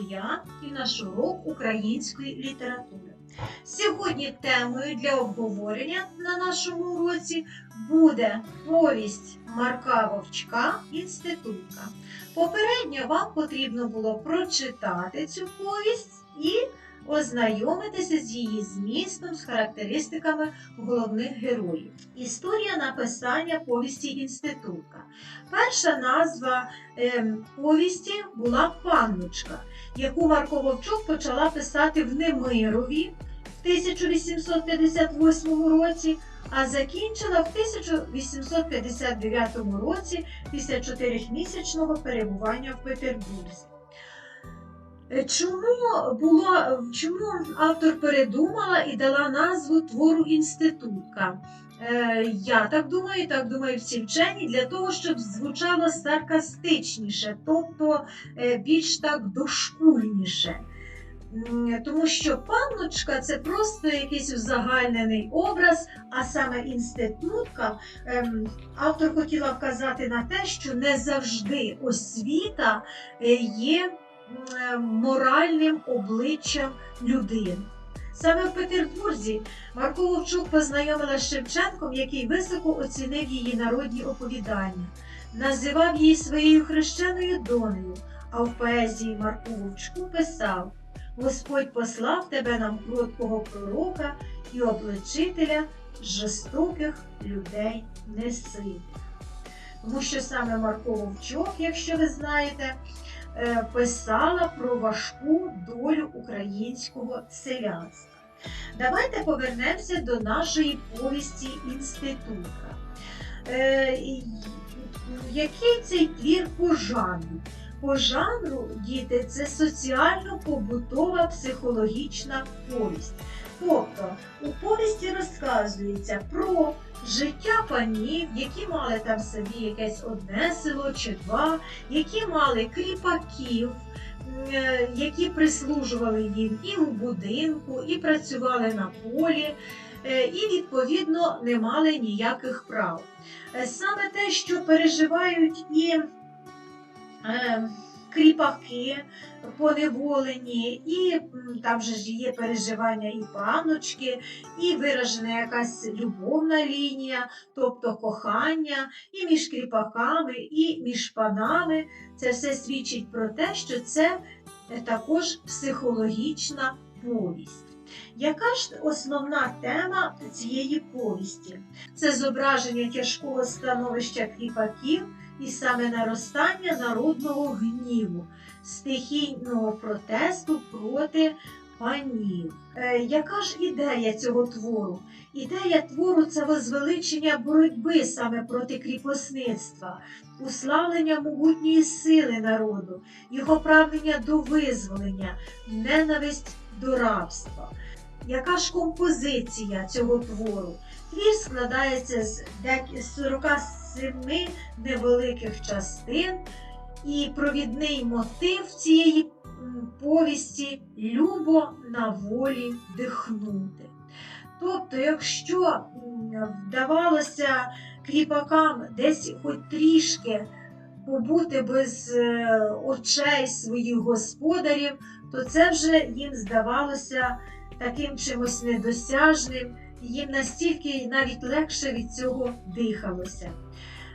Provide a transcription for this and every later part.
я і наш урок української літератури. Сьогодні темою для обговорення на нашому уроці буде повість Марка Вовчка Інститутка. Попередньо вам потрібно було прочитати цю повість і ознайомитися з її змістом, з характеристиками головних героїв. Історія написання повісті Інститутка. Перша назва ем, повісті була Панночка, яку Марко Вовчук почала писати в Немирові в 1858 році, а закінчила в 1859 році після чотирьохмісячного перебування в Петербурзі. Е, Чому було, чому автор передумала і дала назву твору інститутка? Е, Я так думаю, так думаю всі вчені, для того, щоб звучало саркастичніше, тобто е, більш так дошкульніше. Тому що панночка це просто якийсь узагальнений образ, а саме інститутка. ем, Автор хотіла вказати на те, що не завжди освіта є моральним обличчям людини. Саме в Петербурзі Марко Вовчук познайомила з Шевченком, який високо оцінив її народні оповідання, називав її своєю хрещеною донею, а в поезії Марку Вовчку писав Господь послав тебе нам кроткого пророка і обличителя жорстоких людей неситих. Тому що саме Марко Вовчок, якщо ви знаєте, е, писала про важку долю українського селянства. Давайте повернемося до нашої повісті інститутка. Е, Який цей твір по жанру? По жанру, діти, це соціально-побутова психологічна повість. Тобто у повісті розказується про життя панів, які мали там собі якесь одне село чи два, які мали кріпаків, е, які прислужували їм і у будинку, і працювали на полі, е, і відповідно не мали ніяких прав. Е, Саме те, що переживають і кріпаки поневолені, і там же ж є переживання і паночки, і виражена якась любовна лінія, тобто кохання, і між кріпаками, і між панами. Це все свідчить про те, що це е, також психологічна повість. Яка ж основна тема цієї повісті? Це зображення тяжкого становища кріпаків і саме наростання народного гніву, стихійного протесту проти панів. Е, яка ж ідея цього твору? Ідея твору це возвеличення боротьби саме проти кріпосництва, уславлення могутньої сили народу, його прагнення до визволення, ненависть до рабства. Яка ж композиція цього твору? Твір складається з 40 семи невеликих частин, і провідний мотив цієї повісті любо на волі дихнути. Тобто, якщо вдавалося кріпакам десь хоч трішки побути без е, очей своїх господарів, то це вже їм здавалося таким чимось недосяжним, їм настільки навіть легше від цього дихалося.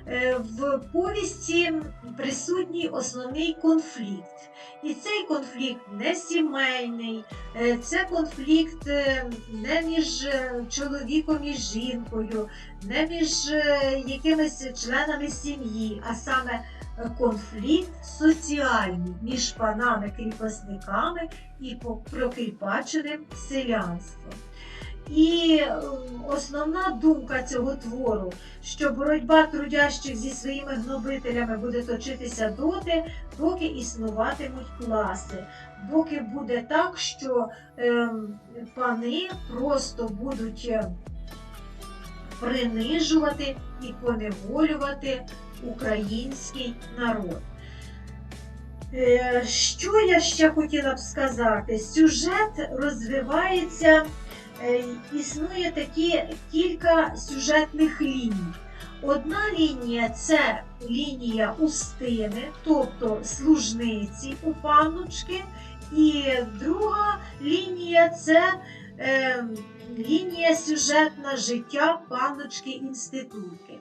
Е, В повісті присутній основний конфлікт. І цей конфлікт не сімейний, е, це конфлікт е, не між чоловіком і жінкою, не між якимись членами сім'ї, а саме конфлікт соціальний між панами-кріпосниками і прокріпаченим селянством. І е, основна думка цього твору, що боротьба трудящих зі своїми гнобителями буде точитися доти, доки існуватимуть класи, доки буде так, що ем, пани просто будуть е, принижувати і поневолювати український народ. Е, Що я ще хотіла б сказати? Сюжет розвивається, е, існує такі кілька сюжетних ліній. Одна лінія це лінія устини, тобто служниці у панночки, і друга лінія це е, лінія сюжетна життя панночки інститутки.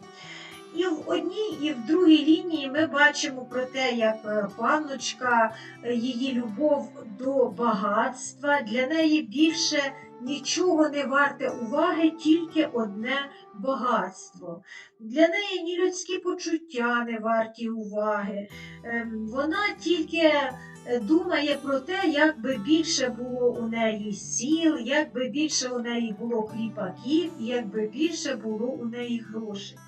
І в одній, і в другій лінії ми бачимо про те, як е, панночка, е, її любов до багатства, для неї більше нічого не варте уваги, тільки одне багатство. Для неї ні людські почуття не варті уваги. Ем, Вона тільки е, думає про те, як би більше було у неї сіл, як би більше у неї було кліпаків, як би більше було у неї грошей.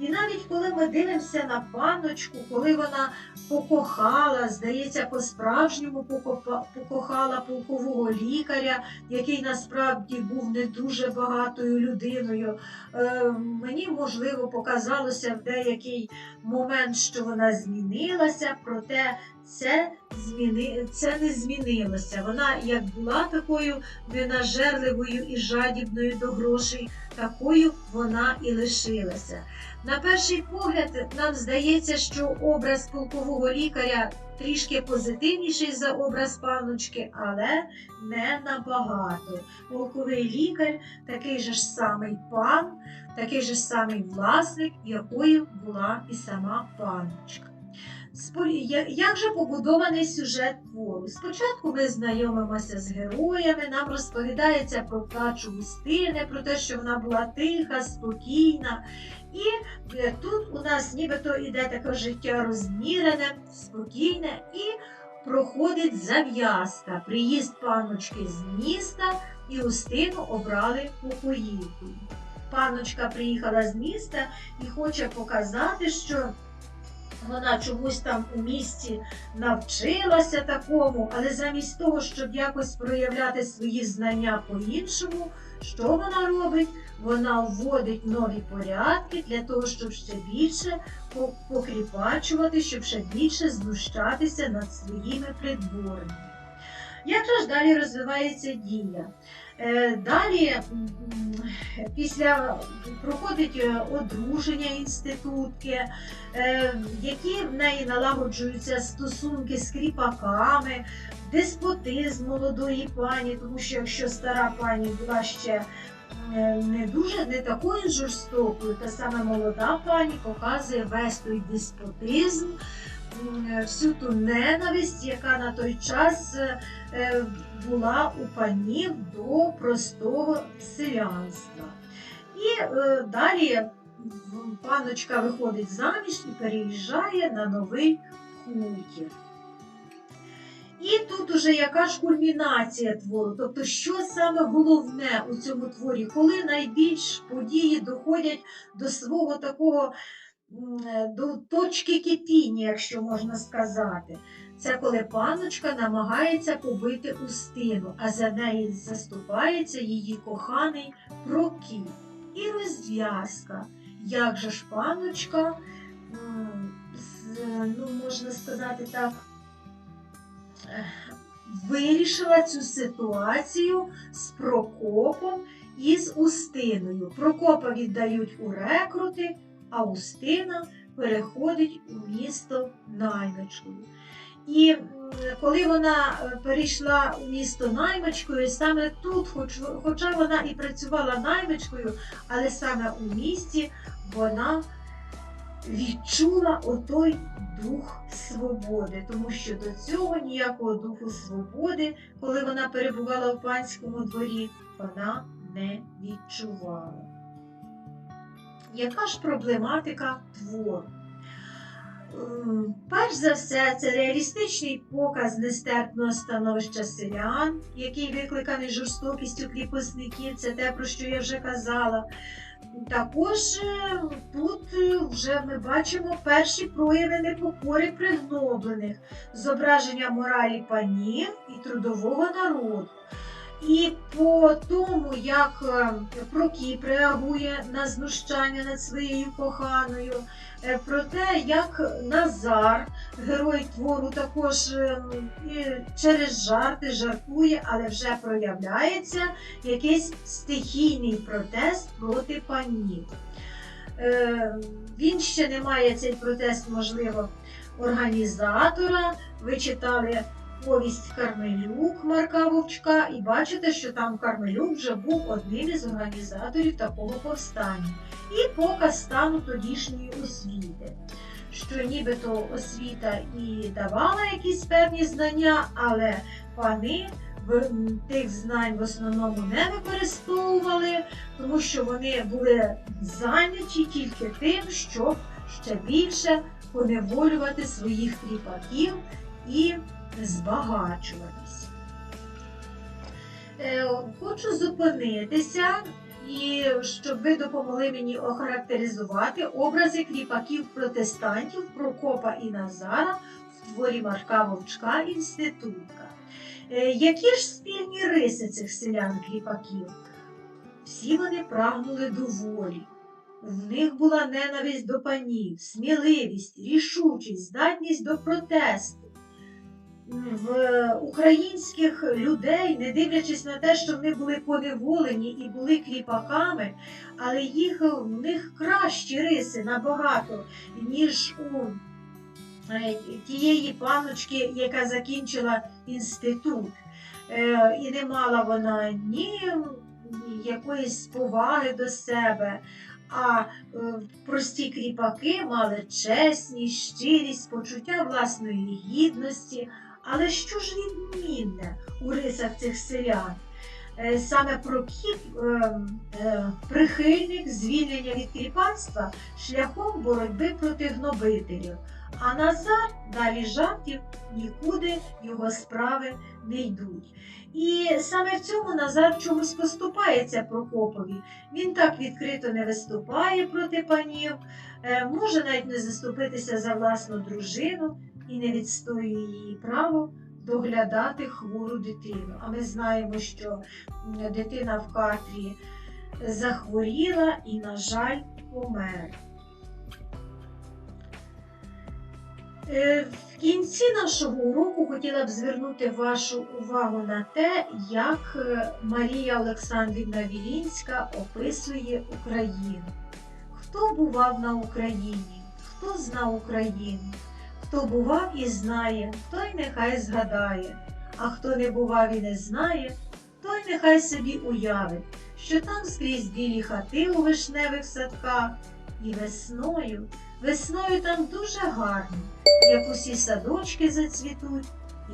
І навіть коли ми дивимося на панночку, коли вона покохала, здається, по-справжньому покохала полкового лікаря, який насправді був не дуже багатою людиною. Е, мені, можливо, показалося в деякий момент, що вона змінилася, проте це, зміни... це не змінилося. Вона як була такою ненажерливою і жадібною до грошей, такою вона і лишилася. На перший погляд, нам здається, що образ полкового лікаря трішки позитивніший за образ панночки, але не набагато. Полковий лікар такий же ж самий пан, такий же ж самий власник, якою була і сама панночка. Як же побудований сюжет твору? Спочатку ми знайомимося з героями, нам розповідається про плачу Устини, про те, що вона була тиха, спокійна. І е, тут у нас нібито іде таке життя розмірене, спокійне і проходить зав'язка. Приїзд панночки з міста і Устину обрали покоївкою. Панночка приїхала з міста і хоче показати, що вона чомусь там у місті навчилася такому, але замість того, щоб якось проявляти свої знання по-іншому, що вона робить? Вона вводить нові порядки для того, щоб ще більше по- покріпачувати, щоб ще більше знущатися над своїми придворними. Як ж далі розвивається дія? Е, Далі, після проходить е, одруження інститутки, е, які в неї налагоджуються стосунки з кріпаками, деспотизм молодої пані, тому що якщо стара пані була ще не дуже не такою жорстокою, та саме молода пані показує весь той деспотизм, всю ту ненависть, яка на той час е, е, була у панів до простого селянства. І е, далі паночка виходить заміж і переїжджає на новий хутір. І тут уже яка ж кульмінація твору, тобто що саме головне у цьому творі, коли найбільш події доходять до свого такого е, до точки кипіння, якщо можна сказати. Це коли панночка намагається побити Устину, а за неї заступається її коханий Прокіп. І розв'язка. Як же ж з- ну, можна сказати так, е, вирішила цю ситуацію з Прокопом і з Устиною. Прокопа віддають у рекрути, а Устина переходить у місто наймичкою. І коли вона е, перейшла у місто наймичкою, саме тут, хоч, хоча вона і працювала наймичкою, але саме у місті вона відчула отой дух свободи, тому що до цього ніякого духу свободи, коли вона перебувала в панському дворі, вона не відчувала. Яка ж проблематика твору? Ем, Перш за все, це реалістичний показ нестерпного становища селян, який викликаний жорстокістю кріпосників, це те, про що я вже казала. Також е, тут е, вже ми бачимо перші прояви непокори пригноблених, зображення моралі панів і трудового народу. І по тому, як е, Прокіп реагує на знущання над своєю коханою, е, про те, як Назар, герой твору, також е, через жарти жартує, але вже проявляється якийсь стихійний протест проти панів. Він ще не має цей протест, можливо, організатора. Ви читали повість Кармелюк Марка Вовчка, і бачите, що там Кармелюк вже був одним із організаторів такого повстання. І показ стану тодішньої освіти. Що нібито освіта і давала якісь певні знання, але пани тих знань в основному не використовували, тому що вони були зайняті тільки тим, щоб ще більше поневолювати своїх кріпаків і збагачуватись. Е, Хочу зупинитися і щоб ви допомогли мені охарактеризувати образи кріпаків-протестантів Прокопа і Назара в творі Марка Вовчка Інститутка. Е, Які ж спільні риси цих селян-кріпаків? Всі вони прагнули до волі. В них була ненависть до панів, сміливість, рішучість, здатність до протесту. В українських людей, не дивлячись на те, що вони були поневолені і були кріпаками, але їх в них кращі риси набагато, ніж у е, тієї паночки, яка закінчила інститут. Е, І не мала вона ні якоїсь поваги до себе. А е, прості кріпаки мали чесність, щирість, почуття власної гідності. Але що ж відмінне у рисах цих селян? Е, Саме Прокіп е, е, прихильник звільнення від кріпацтва шляхом боротьби проти гнобителів, а Назар далі жартів нікуди його справи не йдуть. І саме в цьому Назар чомусь поступається Прокопові. Він так відкрито не виступає проти панів, е, може навіть не заступитися за власну дружину і не відстоює її право доглядати хвору дитину. А ми знаємо, що дитина в катрі захворіла і, на жаль, померла. В кінці нашого уроку хотіла б звернути вашу увагу на те, як е, Марія Олександрівна Вілінська описує Україну. Хто бував на Україні? Хто знав Україну? Хто бував і знає, той нехай згадає, а хто не бував і не знає, той нехай собі уявить, що там скрізь білі хати у вишневих садках, і весною, весною там дуже гарно, як усі садочки зацвітуть,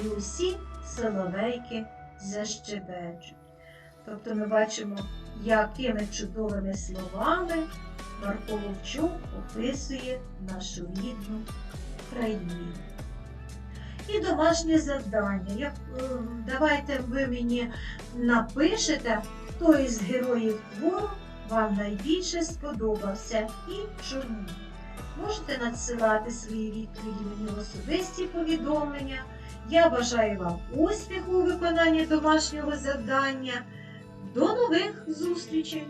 і усі соловейки защебечуть. Тобто ми бачимо, якими чудовими словами Марко Вовчук описує нашу рідну країну. І домашнє завдання. Як, е, давайте ви мені напишете, хто із героїв твору вам найбільше сподобався і чому. Можете надсилати свої відповіді мені в особисті повідомлення. Я бажаю вам успіху у виконанні домашнього завдання. До нових зустрічей!